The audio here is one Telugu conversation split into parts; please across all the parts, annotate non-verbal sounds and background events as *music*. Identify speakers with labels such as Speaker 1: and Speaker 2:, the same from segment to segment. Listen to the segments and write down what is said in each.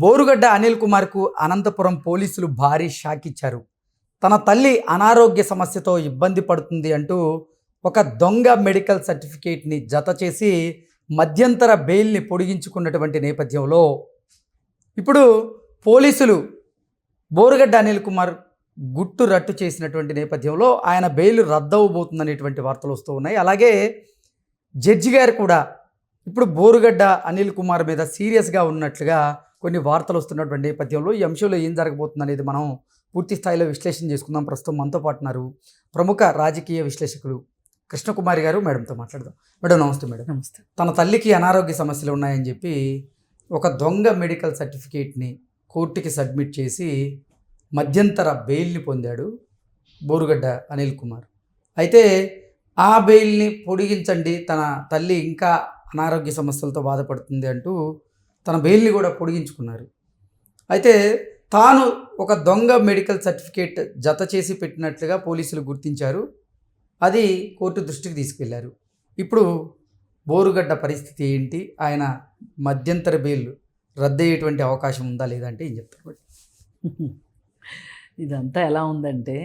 Speaker 1: బోరుగడ్డ అనిల్ కుమార్కు అనంతపురం పోలీసులు భారీ షాక్ ఇచ్చారు. తన తల్లి అనారోగ్య సమస్యతో ఇబ్బంది పడుతుంది అంటూ ఒక దొంగ మెడికల్ సర్టిఫికేట్ని జత చేసి మధ్యంతర బెయిల్ని పొడిగించుకున్నటువంటి నేపథ్యంలో ఇప్పుడు పోలీసులు బోరుగడ్డ అనిల్ కుమార్ గుట్టు రట్టు చేసినటువంటి నేపథ్యంలో ఆయన బెయిల్ రద్దవబోతుందనేటువంటి వార్తలు వస్తూ ఉన్నాయి. అలాగే జడ్జి గారు కూడా ఇప్పుడు బోరుగడ్డ అనిల్ కుమార్ మీద సీరియస్గా ఉన్నట్లుగా కొన్ని వార్తలు వస్తున్నటువంటి నేపథ్యంలో ఈ అంశంలో ఏం జరగబోతుంది అనేది మనం పూర్తి స్థాయిలో విశ్లేషణ చేసుకుందాం. ప్రస్తుతం మనతో పాటు ఉన్నారు ప్రముఖ రాజకీయ విశ్లేషకులు కృష్ణకుమారి గారు మేడంతో మాట్లాడదాం. మేడం నమస్తే మేడం.
Speaker 2: నమస్తే.
Speaker 1: తన తల్లికి అనారోగ్య సమస్యలు ఉన్నాయని చెప్పి ఒక దొంగ మెడికల్ సర్టిఫికేట్ని కోర్టుకి సబ్మిట్ చేసి మధ్యంతర బెయిల్ని పొందాడు బోరుగడ్డ అనిల్ కుమార్. అయితే ఆ బెయిల్ని పొడిగించండి తన తల్లి ఇంకా అనారోగ్య సమస్యలతో బాధపడుతుంది అంటూ తన బెయిల్ని కూడా పొడిగించుకున్నారు. అయితే తాను ఒక దొంగ మెడికల్ సర్టిఫికేట్ జత చేసి పెట్టినట్లుగా పోలీసులు గుర్తించారు. అది కోర్టు దృష్టికి తీసుకెళ్ళారు. ఇప్పుడు బోరుగడ్డ పరిస్థితి ఏంటి? ఆయన మధ్యంతర బెయిల్ రద్దయ్యేటువంటి అవకాశం ఉందా లేదా అంటే ఏం చెప్తారు? *laughs*
Speaker 2: ఇదంతా ఎలా ఉందంటే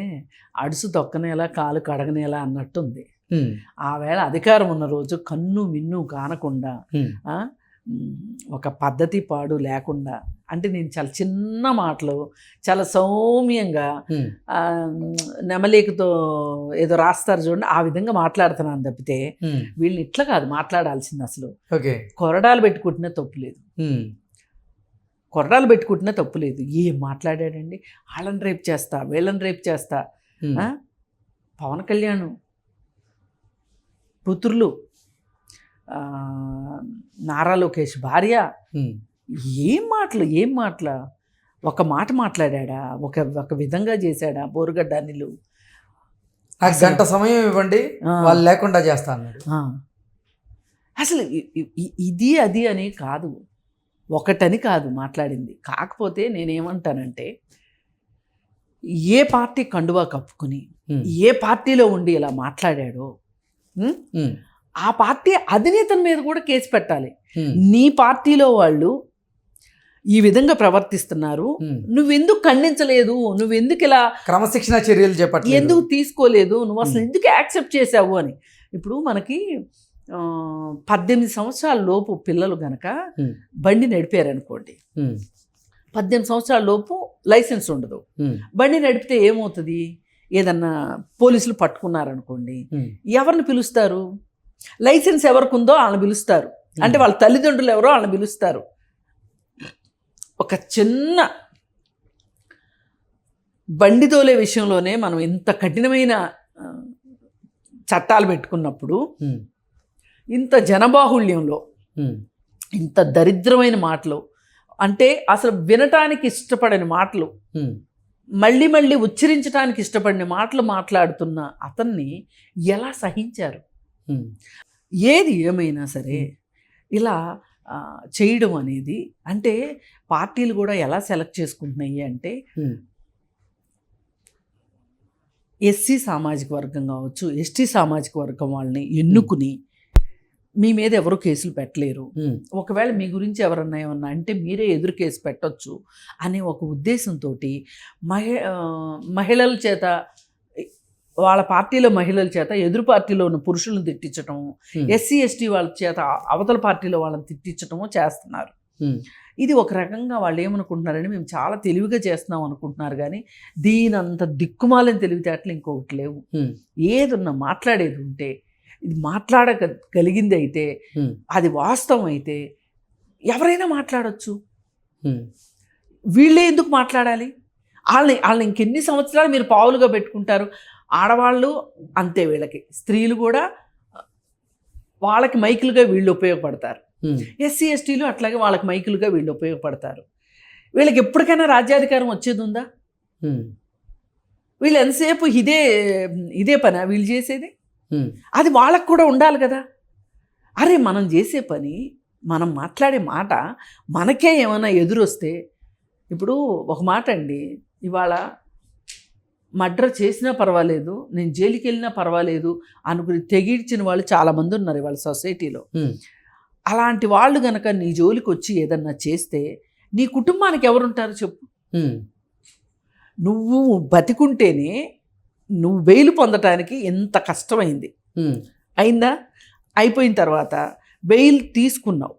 Speaker 2: అడుసు తొక్కనేలా కాలు కడగనేలా అన్నట్టుంది.
Speaker 1: హ్మ్,
Speaker 2: ఆ వేళ అధికారం ఉన్న రోజు కన్ను మిన్ను కానకుండా ఒక పద్ధతి పాడు లేకుండా అంటే నేను చాలా చిన్న మాటలు చాలా సౌమ్యంగా నెమలికతో ఏదో రాస్తారు చూడండి ఆ విధంగా మాట్లాడుతున్నాను తప్పితే. వీళ్ళని ఇట్లా కాదు మాట్లాడాల్సింది అసలు. కొరడాలు పెట్టుకుంటున్నా తప్పు లేదు. కొరడాలు పెట్టుకుంటున్నా తప్పు లేదు. ఏం మాట్లాడాడండి? వాళ్ళని రేపు చేస్తా వీళ్ళని రేపు చేస్తా? పవన్ కళ్యాణ్ పుత్రులు. నారా లోకేష్ భార్య? ఏం మాటలు ఏం మాటల? ఒక మాట మాట్లాడా ఒక ఒక విధంగా చేశాడా? బోరుగడ్డ అనిలు?
Speaker 1: నాకు గంట సమయం ఇవ్వండి వాళ్ళు లేకుండా చేస్తా అన్నాడు.
Speaker 2: ఆ. అసలు ఇది అది అని కాదు. ఒకటని కాదు మాట్లాడింది. కాకపోతే నేనేమంటానంటే ఏ పార్టీ కండువా కప్పుకుని ఏ పార్టీలో ఉండి ఇలా మాట్లాడాడో ఆ పార్టీ అధినేతల మీద కూడా కేసు పెట్టాలి. నీ పార్టీలో వాళ్ళు ఈ విధంగా ప్రవర్తిస్తున్నారు. నువ్వెందుకు ఖండించలేదు? నువ్వెందుకు ఇలా
Speaker 1: క్రమశిక్షణ చర్యలు చేపట్లేదు
Speaker 2: ఎందుకు తీసుకోలేదు? నువ్వు అసలు. ఎందుకు యాక్సెప్ట్ చేసావు అని. ఇప్పుడు మనకి పద్దెనిమిది సంవత్సరాల లోపు పిల్లలు గనక. బండి నడిపారనుకోండి. పద్దెనిమిది సంవత్సరాల లోపు లైసెన్స్ ఉండదు. బండి నడిపితే ఏమవుతుంది? ఏదన్నా పోలీసులు పట్టుకున్నారనుకోండి. ఎవరిని పిలుస్తారు? లైసెన్స్ ఎవరికి ఉందో వాళ్ళని పిలుస్తారు. అంటే వాళ్ళ తల్లిదండ్రులు ఎవరో వాళ్ళని పిలుస్తారు. ఒక చిన్న బండి తోలే విషయంలోనే మనం ఇంత కఠినమైన చట్టాలు పెట్టుకున్నప్పుడు
Speaker 1: హ్మ్,
Speaker 2: ఇంత జనబాహుళ్యంలో
Speaker 1: హ్మ్,
Speaker 2: ఇంత దరిద్రమైన మాటలు అంటే అసలు వినటానికి ఇష్టపడని మాటలు మళ్ళీ మళ్ళీ ఉచ్చరించడానికి ఇష్టపడిన మాటలు మాట్లాడుతున్న అతన్ని ఎలా సహించారు? ఏది ఏమైనా సరే ఇలా చేయడం అనేది అంటే పార్టీలు కూడా ఎలా సెలెక్ట్ చేసుకుంటున్నాయి అంటే ఎస్సీ సామాజిక వర్గం కావచ్చు ఎస్టీ సామాజిక వర్గం వాళ్ళని ఎన్నుకుని మీ మీద ఎవరు కేసులు పెట్టలేరు. ఒకవేళ మీ గురించి ఎవరన్నా ఏమన్నా అంటే మీరే ఎదురు కేసు పెట్టొచ్చు అనే ఒక ఉద్దేశంతో మహి మహిళల చేత వాళ్ళ పార్టీలో మహిళల చేత ఎదురు పార్టీలో ఉన్న పురుషులను తిట్టించటం
Speaker 1: హ్మ్,
Speaker 2: ఎస్సీ ఎస్టీ వాళ్ళ చేత అవతల పార్టీలో వాళ్ళని తిట్టించటము చేస్తున్నారు. ఇది ఒక రకంగా వాళ్ళు ఏమనుకుంటున్నారంటే మేము చాలా తెలివిగా చేస్తున్నాం అనుకుంటున్నారు కానీ దీనంత దిక్కుమాలని తెలివితేటలు ఇంకొకటి లేవు. ఏదున్నా మాట్లాడేది ఉంటే ఇది మాట్లాడగలిగింది అయితే అది వాస్తవం అయితే ఎవరైనా మాట్లాడొచ్చు. వీళ్ళే ఎందుకు మాట్లాడాలి? వాళ్ళని వాళ్ళని ఇంకెన్ని సంవత్సరాలు మీరు పావులుగా పెట్టుకుంటారు? ఆడవాళ్ళు అంతే వీళ్ళకి. స్త్రీలు కూడా వాళ్ళకి మైకులుగా వీళ్ళు ఉపయోగపడతారు. ఎస్సీ ఎస్టీలు అట్లాగే వాళ్ళకి మైకులుగా వీళ్ళు ఉపయోగపడతారు. వీళ్ళకి ఎప్పటికైనా రాజ్యాధికారం వచ్చేది ఉందా వీళ్ళు ఎంతసేపు ఇదే ఇదే పని? వీళ్ళు చేసేది? అది వాళ్ళకు కూడా ఉండాలి కదా. అరే మనం చేసే పని మనం మాట్లాడే మాట మనకే ఏమైనా ఎదురొస్తే ఇప్పుడు ఒక మాట అండి ఇవాళ మర్డర్ చేసినా పర్వాలేదు నేను జైలుకి వెళ్ళినా పర్వాలేదు అనుకుని తెగిడ్చిన వాళ్ళు చాలామంది ఉన్నారు ఇవాళ సొసైటీలో. అలాంటి వాళ్ళు గనక నీ జోలికి వచ్చి ఏదన్నా చేస్తే నీ కుటుంబానికి ఎవరుంటారు చెప్పు? నువ్వు బతికుంటేనే నువ్వు బెయిల్ పొందటానికి ఎంత కష్టమైంది. అయిందా? అయిపోయిన తర్వాత బెయిల్ తీసుకున్నావు.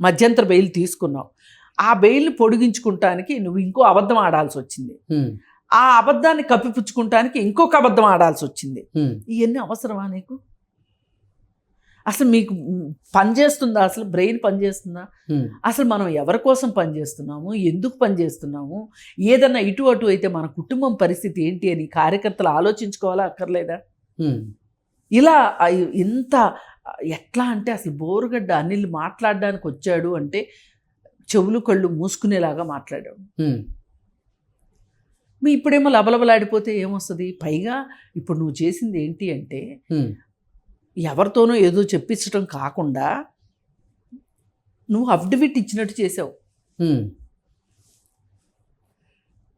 Speaker 2: మధ్యంతర బెయిల్ తీసుకున్నావు. ఆ బెయిల్ పొడిగించుకుంటానికి నువ్వు ఇంకో అబద్ధం ఆడాల్సి వచ్చింది ఆ అబద్ధాన్ని కప్పిపుచ్చుకుంటానికి ఇంకొక అబద్ధం ఆడాల్సి వచ్చింది. ఇవన్నీ అవసరమా నీకు? అసలు మీకు పనిచేస్తుందా అసలు బ్రెయిన్ పనిచేస్తుందా అసలు మనం ఎవరి కోసం పనిచేస్తున్నాము ఎందుకు పనిచేస్తున్నాము ఏదన్నా ఇటు అటు అయితే మన కుటుంబం పరిస్థితి ఏంటి అని కార్యకర్తలు ఆలోచించుకోవాలా అక్కర్లేదా? ఇలా ఇంత ఎట్లా అంటే అసలు బోరుగడ్డ అనిల్ మాట్లాడడానికి వచ్చాడు అంటే చెవులు కళ్ళు మూసుకునేలాగా మాట్లాడాడు. మీ ఇప్పుడేమో లబలబలాడిపోతే ఏమొస్తుంది? పైగా ఇప్పుడు నువ్వు చేసింది ఏంటి అంటే ఎవరితోనో ఏదో చెప్పించడం కాకుండా నువ్వు అఫిడవిట్ ఇచ్చినట్టు చేసావు.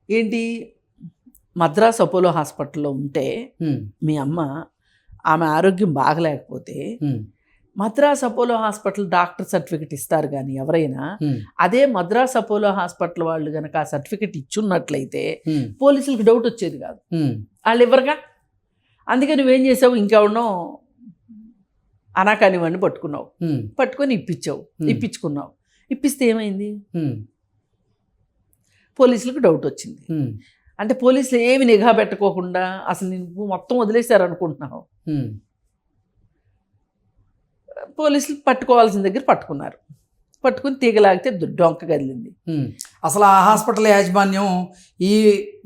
Speaker 2: ఏంటి? మద్రాస్ అపోలో హాస్పిటల్లో ఉంటే మీ అమ్మ ఆమె ఆరోగ్యం బాగలేకపోతే Madras Apollo hospital doctor certificate ఇస్తారు కానీ ఎవరైనా అదే మద్రాస్ అపోలో హాస్పిటల్ వాళ్ళు కనుక ఆ సర్టిఫికెట్ ఇచ్చున్నట్లయితే పోలీసులకు డౌట్ వచ్చేది కాదు. వాళ్ళు ఇవ్వరుగా అందుకే నువ్వేం చేసావు? ఇంకెవడనో అనాకాని వాడిని పట్టుకున్నావు. పట్టుకొని ఇప్పించావు. ఇప్పించుకున్నావు. ఇప్పిస్తే ఏమైంది? పోలీసులకు డౌట్ వచ్చింది. అంటే పోలీసులు ఏమి నిఘా పెట్టకోకుండా అసలు నువ్వు మొత్తం వదిలేశారు అనుకుంటున్నావు పోలీసులు పట్టుకోవాల్సిన దగ్గర పట్టుకున్నారు. పట్టుకుని తీగలాగితే డొంక కదిలింది.
Speaker 1: అసలు ఆ హాస్పిటల్ యాజమాన్యం ఈ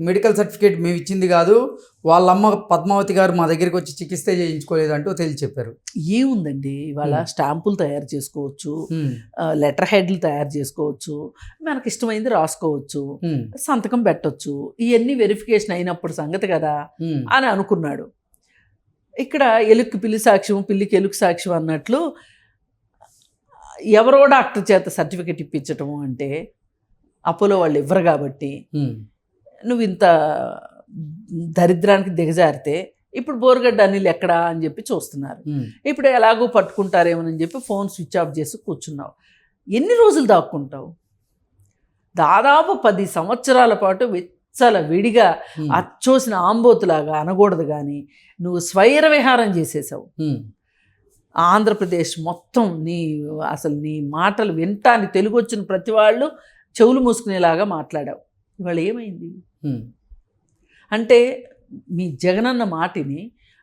Speaker 1: మెడికల్ సర్టిఫికేట్ మేము ఇచ్చింది కాదు వాళ్ళమ్మ పద్మావతి గారు మా దగ్గరికి వచ్చి చికిత్స చేయించుకోలేదంటూ తేల్చి చెప్పారు
Speaker 2: ఏముందండి? ఇవాళ. స్టాంపులు తయారు చేసుకోవచ్చు లెటర్ హెడ్లు తయారు చేసుకోవచ్చు మనకి ఇష్టమైంది రాసుకోవచ్చు సంతకం పెట్టొచ్చు ఇవన్నీ వెరిఫికేషన్ అయినప్పుడు సంగతి కదా అని అనుకున్నాడు. ఇక్కడ ఎలుక్కి పిల్లి సాక్ష్యం పిల్లికి ఎలుకు సాక్ష్యం అన్నట్లు ఎవరో డాక్టర్ చేత సర్టిఫికెట్ ఇప్పించటము అంటే అపోలో వాళ్ళు ఇవ్వరు కాబట్టి నువ్వు ఇంత దరిద్రానికి దిగజారితే ఇప్పుడు బోరుగడ్డ అనిల్ ఎక్కడా అని చెప్పి చూస్తున్నారు. ఇప్పుడు ఎలాగో పట్టుకుంటారేమోనని చెప్పి ఫోన్ స్విచ్ ఆఫ్ చేసి కూర్చున్నావు. ఎన్ని రోజులు దాక్కుంటావు? దాదాపు పది సంవత్సరాల పాటు విచ్చల విడిగా అచ్చోసిన ఆంబోతులాగా అనకూడదు కానీ నువ్వు స్వైర విహారం చేసేసావు ఆంధ్రప్రదేశ్ మొత్తం నీ అసలు నీ మాటలు వింటాన్ని తెలుగు వచ్చిన ప్రతి వాళ్ళు చెవులు మూసుకునేలాగా మాట్లాడావు. ఇవాళ ఏమైంది? అంటే మీ జగనన్న మాటిని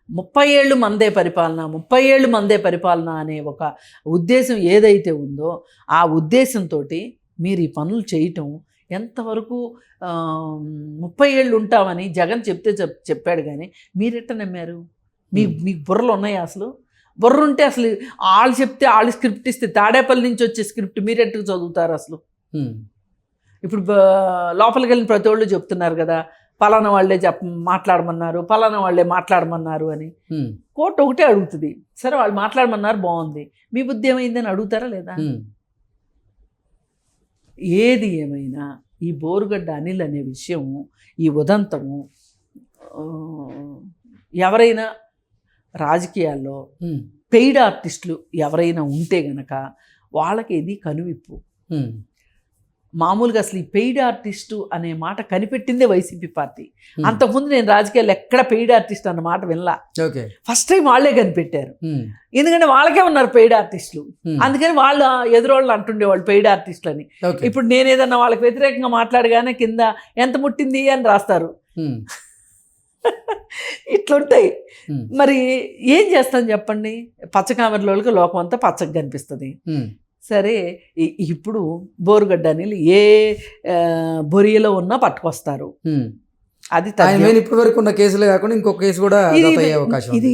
Speaker 2: ముప్పై ఏళ్ళు మందే పరిపాలన ముప్పై ఏళ్ళు మందే పరిపాలన అనే ఒక ఉద్దేశం ఏదైతే ఉందో ఆ ఉద్దేశంతో మీరు ఈ పనులు చేయటం ఎంతవరకు ముప్పై ఏళ్ళు ఉంటామని జగన్ చెప్తే చెప్ చెప్పాడు కానీ మీరెట్ట నమ్మారు? మీ. మీకు బుర్రలు ఉన్నాయా అసలు? బుర్ర ఉంటే అసలు వాళ్ళు చెప్తే వాళ్ళు స్క్రిప్ట్ ఇస్తే తాడేపల్లి నుంచి వచ్చే స్క్రిప్ట్ మీరెట్టుకు చదువుతారు అసలు? ఇప్పుడు లోపలికి వెళ్ళిన ప్రతి వాళ్ళు చెప్తున్నారు కదా పలానా వాళ్ళే చెప్ మాట్లాడమన్నారు పలానా వాళ్ళే మాట్లాడమన్నారు అని. కోర్టు ఒకటే అడుగుతుంది. సరే వాళ్ళు మాట్లాడమన్నారు బాగుంది. మీ బుద్ధి ఏమైందని అడుగుతారా లేదా? ఏది ఏమైనా ఈ బోరుగడ్డ అనిల్ అనే విషయము ఈ ఉదంతము ఎవరైనా రాజకీయాల్లో పెయిడ్ ఆర్టిస్టులు ఎవరైనా ఉంటే గనక వాళ్ళకి ఇది కనువిప్పు. మామూలుగా అసలు ఈ పెయిడ్ ఆర్టిస్టు అనే మాట కనిపెట్టిందే వైసీపీ పార్టీ.
Speaker 1: ఉమ్,
Speaker 2: అంతకుముందు నేను రాజకీయాల్లో ఎక్కడ పెయిడ్ ఆర్టిస్ట్ అన్న మాట వినలా. ఫస్ట్ టైం వాళ్ళే కనిపెట్టారు.
Speaker 1: ఉమ్,
Speaker 2: ఎందుకంటే వాళ్ళకే ఉన్నారు పెయిడ్ ఆర్టిస్టులు.
Speaker 1: ఉమ్,
Speaker 2: అందుకని వాళ్ళు ఎదురోళ్ళు అంటుండే వాళ్ళు పెయిడ్ ఆర్టిస్టులు అని ఇప్పుడు నేను ఏదన్నా వాళ్ళకి వ్యతిరేకంగా మాట్లాడగానే కింద ఎంత ముట్టింది అని రాస్తారు. *laughs* ఇట్లుంటాయి. మరి ఏం చేస్తాను చెప్పండి? పచ్చకామెరలోకి లోకం అంతా పచ్చగా కనిపిస్తుంది. సరే ఇప్పుడు బోరుగడ్డ నీళ్ళు ఏ బొరియలో ఉన్నా పట్టుకొస్తారు. అది
Speaker 1: ఇప్పటి వరకు ఉన్న కేసులే కాకుండా ఇంకో కేసు కూడా అవకాశం.
Speaker 2: ఇది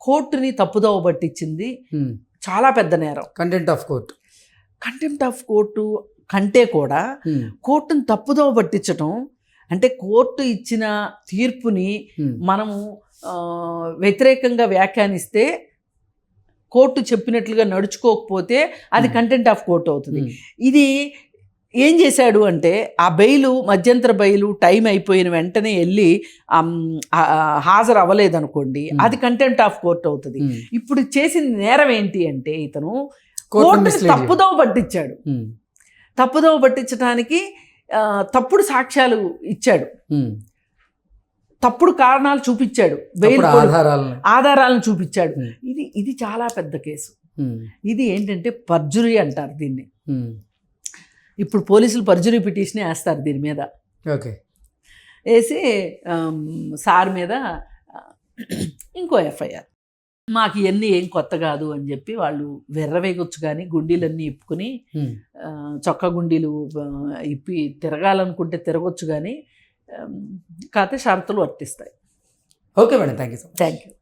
Speaker 2: కోర్టుని తప్పుదోవ పట్టించింది చాలా పెద్ద నేరం.
Speaker 1: Content of court
Speaker 2: contempt of court కంటే కూడా కోర్టుని తప్పుదోవ పట్టించటం అంటే కోర్టు ఇచ్చిన తీర్పుని మనము వ్యతిరేకంగా వ్యాఖ్యానిస్తే కోర్టు చెప్పినట్లుగా నడుచుకోకపోతే అది. కంటెంట్ ఆఫ్ కోర్టు అవుతుంది ఇది ఏం చేశాడు అంటే ఆ బెయిలు మధ్యంతర బెయిలు టైం అయిపోయిన వెంటనే వెళ్ళి హాజరు అవ్వలేదనుకోండి. అది కంటెంప్ట్ ఆఫ్ కోర్ట్ అవుతుంది. ఇప్పుడు చేసిన నేరం ఏంటి అంటే ఇతను
Speaker 1: చేయడం.
Speaker 2: తప్పుదోవ పట్టించాడు తప్పుదోవ పట్టించడానికి తప్పుడు సాక్ష్యాలు ఇచ్చాడు. తప్పుడు కారణాలు చూపించాడు.
Speaker 1: ఆధారాలను.
Speaker 2: ఆధారాలను చూపించాడు. ఇది ఇది చాలా పెద్ద కేసు. ఇది ఏంటంటే పర్జురీ అంటారు దీన్ని. ఇప్పుడు పోలీసులు పర్జురీ పిటిషన్ వేస్తారు దీని మీద.
Speaker 1: ఓకే.
Speaker 2: వేసి సార్ మీద ఇంకో ఎఫ్ఐఆర్. మాకు ఇవన్నీ ఏం కొత్త కాదు అని చెప్పి వాళ్ళు వెర్రవేగొచ్చు కానీ గుండీలన్నీ ఇప్పుకుని చొక్కా గుండీలు ఇప్పి తిరగాలనుకుంటే తిరగొచ్చు కానీ కాకపోతే షరతులు వర్తిస్తాయి.
Speaker 1: Okay madam thank you
Speaker 2: thank you